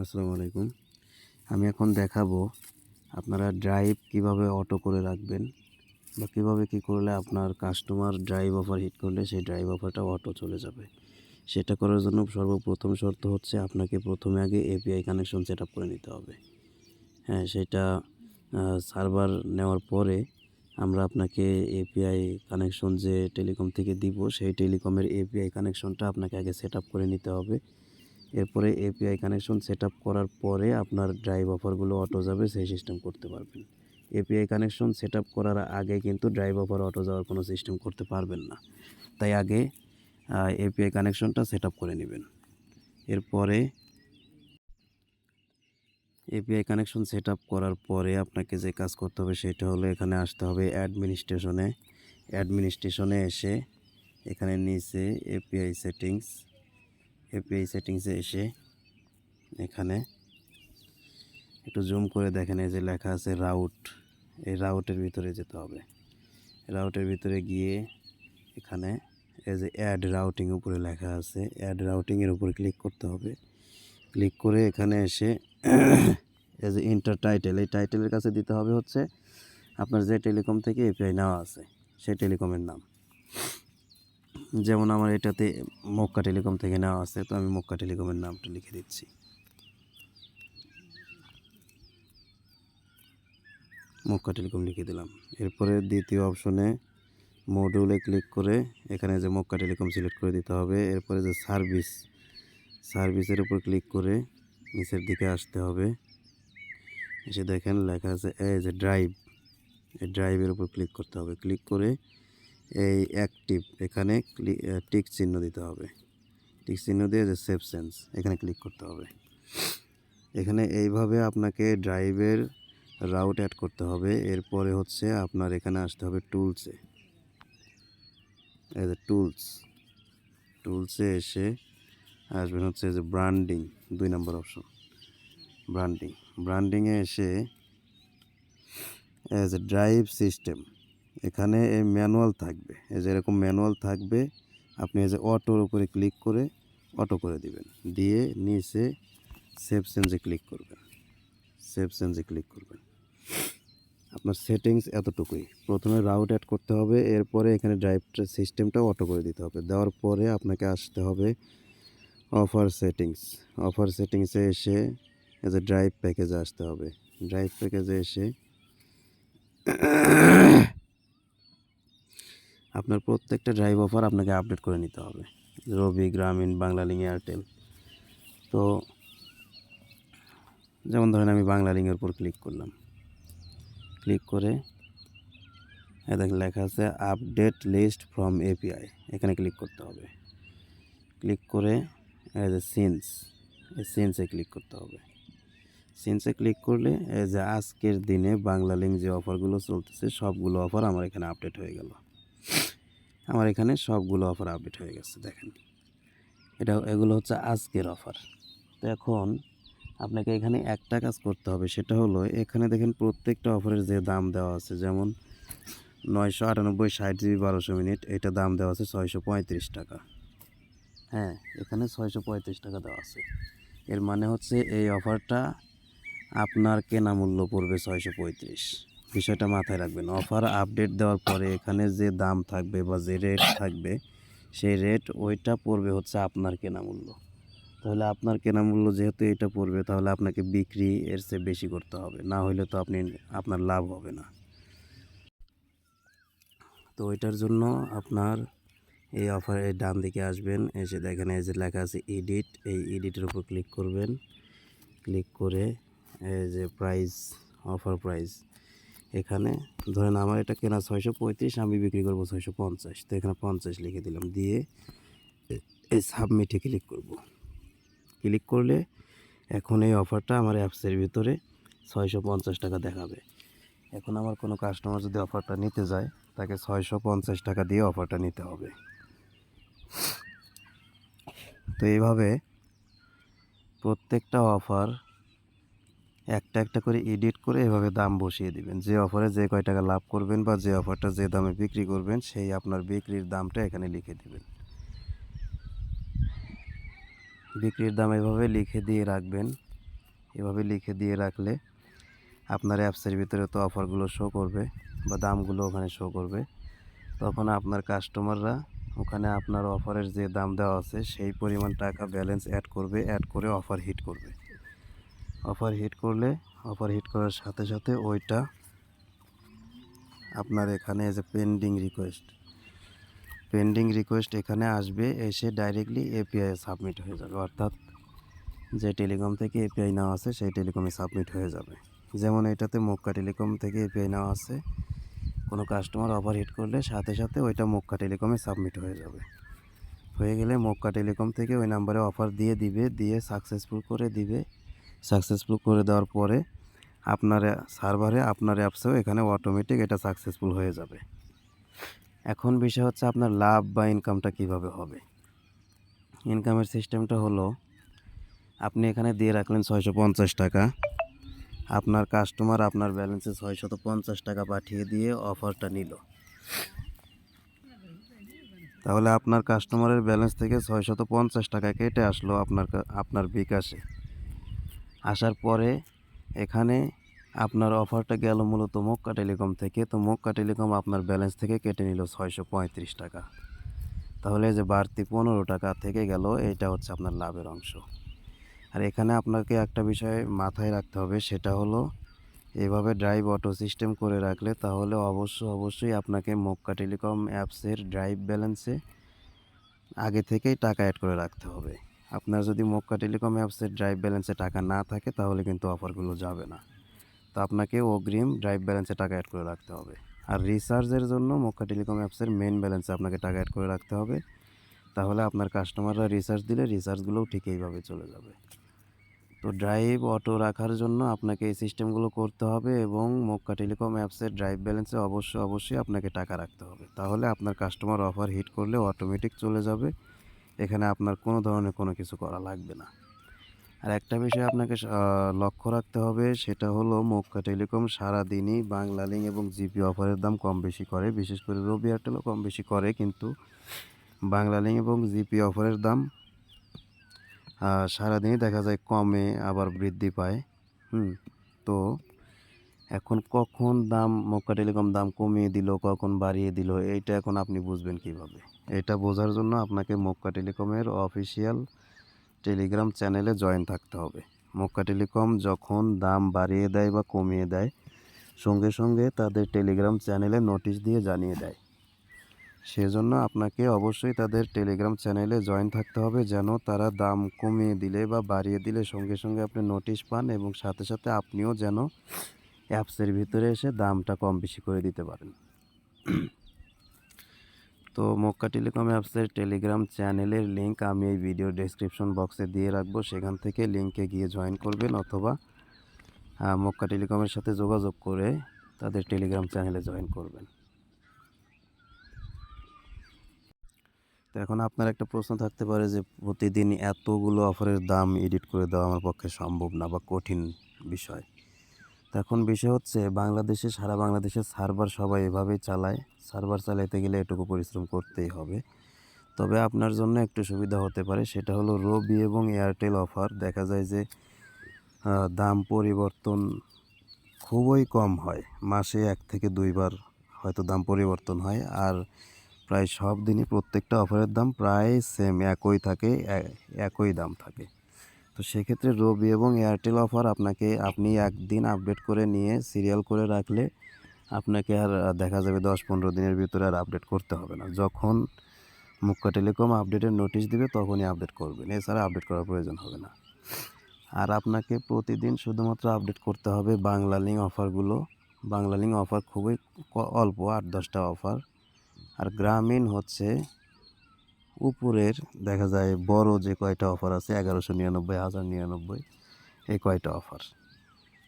আসসালামু আলাইকুম। আমি এখন দেখাবো আপনারা ড্রাইভ কীভাবে অটো করে রাখবেন বা কীভাবে কি করলে আপনার কাস্টমার ড্রাইভ অফার হিট করলে সেই ড্রাইভ অফারটা অটো চলে যাবে। সেটা করার জন্য সর্বপ্রথম শর্ত হচ্ছে আপনাকে প্রথমে আগে এপিআই কানেকশন সেট আপ করে নিতে হবে। হ্যাঁ সেটা সার্ভার নেওয়ার পরে আমরা আপনাকে এপিআই কানেকশন যে টেলিকম থেকে দিব, সেই টেলিকমের এপিআই কানেকশনটা আপনাকে আগে সেট করে নিতে হবে। এরপরে এপিআই কানেকশন সেট করার পরে আপনার ড্রাইভ অফারগুলো অটো যাবে, সেই সিস্টেম করতে পারবেন। এপিআই কানেকশন সেট করার আগে কিন্তু ড্রাইভ অফার অটো যাওয়ার কোনো সিস্টেম করতে পারবেন না। তাই আগে এপিআই কানেকশনটা সেট করে নেবেন। এরপরে এপিআই কানেকশন সেট করার পরে আপনাকে যে কাজ করতে হবে সেটা হলো এখানে আসতে হবে অ্যাডমিনিস্ট্রেশনে অ্যাডমিনিস্ট্রেশনে এসে এখানে নিচে এপিআই সেটিংস এপিআই সেটিংসে এসে এখানে একটু জুম করে দেখেন, এই যে লেখা আছে রাউট এই রাউটের ভিতরে যেতে হবে। রাউটের ভিতরে গিয়ে এখানে এই যে অ্যাড রাউটিং উপরে লেখা আছে অ্যাড রাউটিংয়ের উপর ক্লিক করতে হবে। ক্লিক করে এখানে এসে এই যে ইন্টার টাইটেল এই টাইটেলের কাছে দিতে হবে হচ্ছে আপনার যে টেলিকম থেকে এপিআই নেওয়া আছে, সেই টেলিকমের নাম। যেমন আমার এটাতে মক্কা টেলিকম থেকে নেওয়া আছে, তো আমি মক্কা টেলিকমের নামটা লিখে দিচ্ছি। মক্কা টেলিকম লিখে দিলাম। এরপরে দ্বিতীয় অপশনে মডিউলে ক্লিক করে এখানে যে মক্কা টেলিকম সিলেক্ট করে দিতে হবে, এরপরে যে সার্ভিস সার্ভিসের উপর ক্লিক করে নিচের দিকে আসতে হবে। এসে দেখেন লেখা আছে, এই যে ড্রাইভ এই ড্রাইভের উপর ক্লিক করতে হবে। ক্লিক করে এই অ্যাক্টিভ এখানে টিক চিহ্ন দিতে হবে। টিক চিহ্ন দিয়ে যে সেভ সেন্স এখানে ক্লিক করতে হবে। এখানে এইভাবে আপনাকে ড্রাইভের রাউট অ্যাড করতে হবে। এরপরে হচ্ছে আপনার এখানে আসতে হবে টুলসে এই যে টুলস টুলসে এসে আসবেন হচ্ছে যে ব্র্যান্ডিং দুই নম্বর অপশন ব্র্যান্ডিং ব্র্যান্ডিংয়ে এসে এজ এ ড্রাইভ সিস্টেম এখানে এই ম্যানুয়াল থাকবে। এই যে এরকম ম্যানুয়াল থাকবে, আপনি এই যে অটোর উপরে ক্লিক করে অটো করে দিবেন। দিয়ে নিচে সেভ সেন্সে ক্লিক করবেন। সেভ সেন্সে ক্লিক করবেন। আপনার সেটিংস এতটুকুই। প্রথমে রাউট অ্যাড করতে হবে, এরপরে এখানে ড্রাইভ সিস্টেমটা অটো করে দিতে হবে। দেওয়ার পরে আপনাকে আসতে হবে অফার সেটিংস। অফার সেটিংসে এসে এজ এ ড্রাইভ প্যাকেজে আসতে হবে। ড্রাইভ প্যাকেজে এসে আপনার প্রত্যেকটা ড্রাইভ অফার আপনাকে আপডেট করে নিতে হবে। রবি গ্রামীণ বাংলালিং এয়ারটেল তো যেমন ধরেন আমি বাংলালিংয়ের উপর ক্লিক করলাম। ক্লিক করে এ দেখেন লেখা আছে আপডেট লিস্ট ফ্রম এপিআই এখানে ক্লিক করতে হবে। ক্লিক করে এই এ সিন্স এই সিন্সে ক্লিক করতে হবে। সিন্সে ক্লিক করলে এই যে আজকের দিনে বাংলা লিঙ্ক যে অফারগুলো চলতেছে, সবগুলো অফার আমার এখানে আপডেট হয়ে গেল। আমার এখানে সবগুলো অফার আপডেট হয়ে গেছে, দেখেন। এটা, এগুলো হচ্ছে আজকের অফার তো এখন আপনাকে এখানে একটা কাজ করতে হবে, সেটা হলো এখানে দেখেন প্রত্যেকটা অফারের যে দাম দেওয়া আছে, যেমন নয়শো আটানব্বই, ষাট জিবি, বারোশো মিনিট, এটা দাম দেওয়া আছে ছয়শো পঁয়ত্রিশ টাকা। হ্যাঁ এখানে ছয়শো পঁয়ত্রিশ টাকা দেওয়া আছে। এর মানে হচ্ছে এই অফারটা আপনার কেনা মূল্য পড়বে ছয়শো পঁয়ত্রিশ। বিষয়টা মাথায় রাখবেন। অফার আপডেট দেওয়ার পরে এখানে যে দাম থাকবে বা যে রেট থাকবে, সেই রেট ওইটা পড়বে হচ্ছে আপনার কেনা মূল্য। তাহলে আপনার কেনা মূল্য যেহেতু এটা পড়বে, তাহলে আপনাকে বিক্রি এর চেয়ে বেশি করতে হবে। না হলে তো আপনি, আপনার লাভ হবে না। তো ওইটার জন্য আপনার এই অফারে ডান দিকে আসবেন। এসে দেখেন, এই যে লেখা আছে এডিট এই এডিটের উপর ক্লিক করবেন। ক্লিক করে এই যে প্রাইস অফার প্রাইস এখানে ধরেন আমার এটা কেনা ছয়শো পঁয়ত্রিশ, আমি বিক্রি করব ছয়শো পঞ্চাশ। তো এখানে পঞ্চাশ লিখে দিলাম, দিয়ে এই সাবমিটে ক্লিক করব। ক্লিক করলে এখন এই অফারটা আমার অ্যাপসের ভিতরে ছয়শো পঞ্চাশ টাকা দেখাবে। এখন আমার কোনো কাস্টমার যদি অফারটা নিতে যায়, তাকে ছয়শো পঞ্চাশ টাকা দিয়ে অফারটা নিতে হবে। তো এইভাবে প্রত্যেকটা অফার একটা একটা করে এডিট করে এভাবে দাম বসিয়ে দিবেন। যে অফারে যে কয় টাকা লাভ করবেন বা যে অফারটা যে দামে বিক্রি করবেন, সেই আপনার বিক্রির দামটা এখানে লিখে দিবেন। বিক্রির দাম এভাবে লিখে দিয়ে রাখবেন। এভাবে লিখে দিয়ে রাখলে আপনার অ্যাপসের ভিতরে তো অফারগুলো শো করবে বা দামগুলো ওখানে শো করবে। তখন আপনার কাস্টমাররা ওখানে আপনার অফারের যে দাম দেওয়া আছে, সেই পরিমাণ টাকা ব্যালেন্স অ্যাড করবে অ্যাড করে অফার হিট করবে। অফার হিট করলে, অফার হিট করার সাথে সাথে ওইটা আপনার এখানে as a pending request pending request এখানে আসবে, এসে ডাইরেক্টলি এপিআই সাবমিট হয়ে যাবে। অর্থাৎ যে টেলিকম থেকে এপিআই নেওয়া আছে, সেই টেলিকমে সাবমিট হয়ে যাবে। যেমন এটাতে মক্কা টেলিকম থেকে এপিআই নেওয়া আছে, কোনো কাস্টমার অফার হিট করলে সাথে সাথে ওইটা মক্কা টেলিকমে সাবমিট হয়ে যাবে। হয়ে গেলে মক্কা টেলিকম থেকে ওই নাম্বারে অফার দিয়ে দিবে, দিয়ে সাকসেসফুল করে দিবে। সাকসেসফুল করে দেওয়ার পরে আপনার সার্ভারে আপনার অ্যাপসেও এখানে অটোমেটিক এটা সাকসেসফুল হয়ে যাবে। এখন বিষয় হচ্ছে আপনার লাভ বা ইনকামটা কীভাবে হবে? ইনকামের সিস্টেমটা হলো, আপনি এখানে দিয়ে রাখলেন ছয়শো পঞ্চাশ টাকা। আপনার কাস্টমার আপনার ব্যালেন্সে ছয়শত পঞ্চাশ টাকা পাঠিয়ে দিয়ে অফারটা নিল। তাহলে আপনার কাস্টমারের ব্যালেন্স থেকে ছয়শত পঞ্চাশ টাকা কেটে আসলো আপনার আপনার বিকাশে। আসার পরে এখানে আপনার অফারটা গেল মূলত মক্কা টেলিকম থেকে। তো মক্কা টেলিকম আপনার ব্যালেন্স থেকে কেটে নিল ছয়শো পঁয়ত্রিশ টাকা। তাহলে যে বাড়তি পনেরো টাকা থেকে গেল এটা হচ্ছে আপনার লাভের অংশ। আর এখানে আপনাকে একটা বিষয় মাথায় রাখতে হবে, সেটা হলো এভাবে ড্রাইভ অটো সিস্টেম করে রাখলে তাহলে অবশ্য অবশ্যই আপনাকে মক্কা টেলিকম অ্যাপসের ড্রাইভ ব্যালেন্সে আগে থেকেই টাকা অ্যাড করে রাখতে হবে। আপনার যদি মক্কা টেলিকম অ্যাপসের ড্রাইভ ব্যালেন্সে টাকা না থাকে, তাহলে কিন্তু অফারগুলো যাবে না। তো আপনাকে অগ্রিম ড্রাইভ ব্যালেন্সে টাকা অ্যাড করে রাখতে হবে। আর রিচার্জের জন্য মক্কা টেলিকম অ্যাপসের মেন ব্যালেন্সে আপনাকে টাকা অ্যাড করে রাখতে হবে। তাহলে আপনার কাস্টমাররা রিচার্জ দিলে রিচার্জগুলোও ঠিক এইভাবে চলে যাবে। তো ড্রাইভ অটো রাখার জন্য আপনাকে এই সিস্টেমগুলো করতে হবে এবং মক্কা টেলিকম অ্যাপসের ড্রাইভ ব্যালেন্সে অবশ্যই অবশ্যই আপনাকে টাকা রাখতে হবে। তাহলে আপনার কাস্টমার অফার হিট করলে অটোমেটিক চলে যাবে। এখানে আপনার কোনো ধরনের কোনো কিছু করা লাগবে না। আর একটা বিষয় আপনাকে লক্ষ্য রাখতে হবে, সেটা হলো মক্কা টেলিকম সারাদিনই বাংলা লিঙ্ক এবং জিপি অফারের দাম কম বেশি করে, বিশেষ করে রবি এয়ারটেলও কম বেশি করে, কিন্তু বাংলা লিঙ্ক এবং জিপি অফারের দাম সারাদিনই দেখা যায় কমে, আবার বৃদ্ধি পায়। হুম, তো এখন কখন দাম মক্কা টেলিকম দাম কমিয়ে দিল, কখন বাড়িয়ে দিল, এইটা এখন আপনি বুঝবেন কীভাবে? এটা বোঝার জন্য আপনাকে মক্কা টেলিকমের অফিসিয়াল টেলিগ্রাম চ্যানেলে জয়েন থাকতে হবে। মক্কা টেলিকম যখন দাম বাড়িয়ে দেয় বা কমিয়ে দেয়, সঙ্গে সঙ্গে তাদের টেলিগ্রাম চ্যানেলে নোটিশ দিয়ে জানিয়ে দেয়। সেজন্য আপনাকে অবশ্যই তাদের টেলিগ্রাম চ্যানেলে জয়েন থাকতে হবে যেন তারা দাম কমিয়ে দিলে বা বাড়িয়ে দিলে সঙ্গে সঙ্গে আপনি নোটিশ পান এবং সাথে সাথে আপনিও যেন অ্যাপসের ভিতরে এসে দামটা কম বেশি করে দিতে পারেন। তো মক্কা টেলিকম অ্যাপসের টেলিগ্রাম চ্যানেলের লিংক আমি এই ভিডিও ডেসক্রিপশন বক্সে দিয়ে রাখব। সেখান থেকে লিংকে গিয়ে জয়েন করবেন অথবা মক্কা টেলিকমের সাথে যোগাযোগ করে তাদের টেলিগ্রাম চ্যানেলে জয়েন করবেন। তো এখন আপনার একটা প্রশ্ন থাকতে পারে যে, প্রতিদিন এতগুলো অফারের দাম এডিট করে দেওয়া আমার পক্ষে সম্ভব না বা কঠিন বিষয়। এখন বিষয় হচ্ছে, বাংলাদেশে, সারা বাংলাদেশের সার্ভার সবাই এভাবেই চালায়। সার্ভার চালাইতে গেলে এটুকু পরিশ্রম করতেই হবে। তবে আপনার জন্য একটু সুবিধা হতে পারে, সেটা হলো রবি এবং এয়ারটেল অফার দেখা যায় যে দাম পরিবর্তন খুবই কম হয়। মাসে এক থেকে দুইবার হয়তো দাম পরিবর্তন হয়, আর প্রায় সব দিনই প্রত্যেকটা অফারের দাম প্রায় সেম একই থাকে একই দাম থাকে। তো সেক্ষেত্রে রবি এবং এয়ারটেল অফার আপনাকে, আপনি একদিন আপডেট করে নিয়ে সিরিয়াল করে রাখলে আপনাকে আর দেখা যাবে দশ পনেরো দিনের ভিতরে আর আপডেট করতে হবে না। যখন মুক্কা টেলিকম আপডেটের নোটিশ দিবে তখনই আপডেট করবেন। এছাড়া আপডেট করার প্রয়োজন হবে না। আর আপনাকে প্রতিদিন শুধুমাত্র আপডেট করতে হবে বাংলা লিঙ্ক অফারগুলো বাংলা লিঙ্ক অফার খুবই অল্প, আট দশটা অফার আর গ্রামীণ হচ্ছে উপরের দেখা যায় বড় যে কয়টা অফার আছে, এগারোশো নিরানব্বই, হাজার নিরানব্বই, এই কয়টা অফার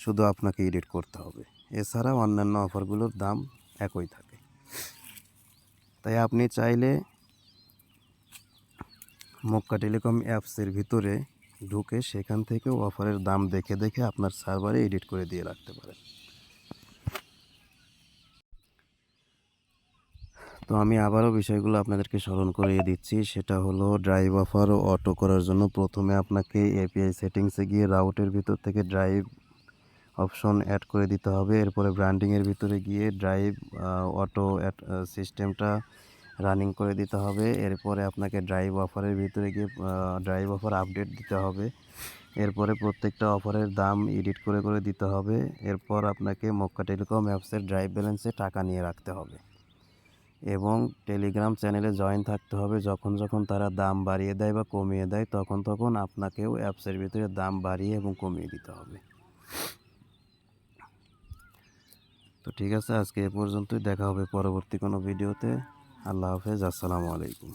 শুধু আপনাকে এডিট করতে হবে। এছাড়া অন্যান্য অফারগুলোর দাম একই থাকে। তাই আপনি চাইলে মক্কা টেলিকম অ্যাপসের ভিতরে ঢুকে সেখান থেকেও অফারের দাম দেখে দেখে আপনার সার্ভারে এডিট করে দিয়ে রাখতে পারেন। তো আমি আবারও বিষয়গুলো আপনাদেরকে স্মরণ করিয়ে দিচ্ছি। সেটা হলো ড্রাইভ অফার ও অটো করার জন্য প্রথমে আপনাকে এপিআই সেটিংসে গিয়ে রাউটের ভিতর থেকে ড্রাইভ অপশন অ্যাড করে দিতে হবে। এরপরে ব্র্যান্ডিংয়ের ভিতরে গিয়ে ড্রাইভ অটো অ্যাড সিস্টেমটা রানিং করে দিতে হবে। এরপরে আপনাকে ড্রাইভ অফারের ভিতরে গিয়ে ড্রাইভ অফার আপডেট দিতে হবে। এরপরে প্রত্যেকটা অফারের দাম এডিট করে করে দিতে হবে। এরপর আপনাকে মক্কা টেলিকম অ্যাপসের ড্রাইভ ব্যালেন্সে টাকা নিয়ে রাখতে হবে। এবং টেলিগ্রাম চ্যানেলে জয়েন থাকতে হবে। যখন যখন তারা দাম বাড়িয়ে দেয় বা কমিয়ে দেয়, তখন তখন আপনাকেও অ্যাপসের ভিতরে দাম বাড়িয়ে এবং কমিয়ে দিতে হবে। তো ঠিক আছে, আজকে এ পর্যন্তই। দেখা হবে পরবর্তী কোনো ভিডিওতে আল্লাহ হাফেজ। আসসালামু আলাইকুম।